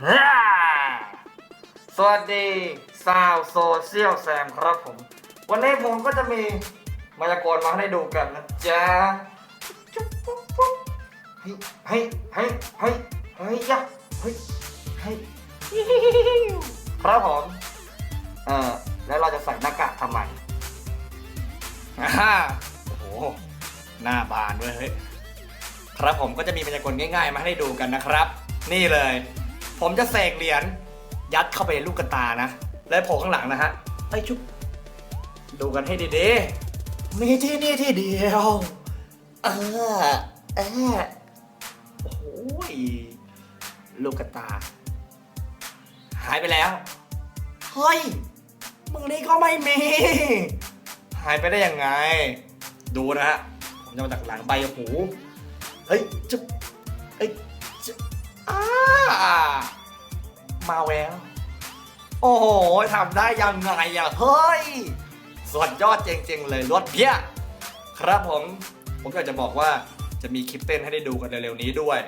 สวัสดีสาวโซเชียลแซมครับผม วันนี้ผมก็จะมีมายากลมาให้ดูกันนะจ๊ะจุ๊บปุ๊บปุ๊บเฮ้ยเฮ้ยเฮ้ยเฮ้ยเฮ้ยยะเฮ้ยเฮ้ยครับผมเออแล้วเราจะใส่หน้ากากทำไมอ่าโอ้โหหน้าบานด้วยเฮ้ยครับผมก็จะมีมายากลง่ายๆ มาให้ดูกันนะครับ นี่เลย ผมจะเสกเหรียญยัดเข้าไปในลูกกระตานะ และโผล่ข้างหลังนะฮะไอ้ชุบดูกันให้ดีๆ มีที่นี่ที่เดียว เออเออโอ้โหยลูกกระตา หายไปแล้ว เฮ้ยมึงนี่ก็ไม่มี หายไปได้ยังไง ดูนะฮะ ผมจะมาจากหลังใบหู เฮ้ยจะ มาแววโอ้โหทำได้ยังไงอะ เฮ้ยสุดยอดจริงๆเลยรถเพี้ย ครับผม ผมอยากจะบอกว่าจะมีคลิปเต้นให้ได้ดูกันเร็วๆนี้ด้วย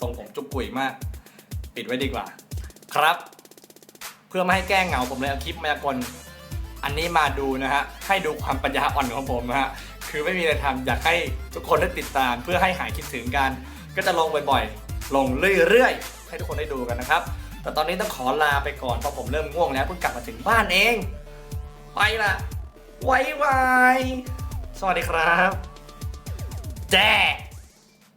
ทรงผมจุกกุ๋ยมาก ปิดไว้ดีกว่า ครับ เพื่อไม่ให้แก้เหงาผมเลยเอาคลิปมายากลอันนี้มาดูนะฮะ ให้ดูความปัญญาอ่อนของผมนะฮะ คือไม่มีอะไรทำอยากให้ทุกคนได้ติดตาม เพื่อให้หายคิดถึงกัน ก็จะลงบ่อยๆ ลงเรื่อยๆ ให้ทุกคนได้ดูกันนะครับ แต่ตอนนี้ต้องขอลาไปก่อนเพราะผมเริ่มง่วงแล้วเพิ่งกลับมาถึงบ้านเอง ไปละไว้ไวสวัสดีครับ แจ้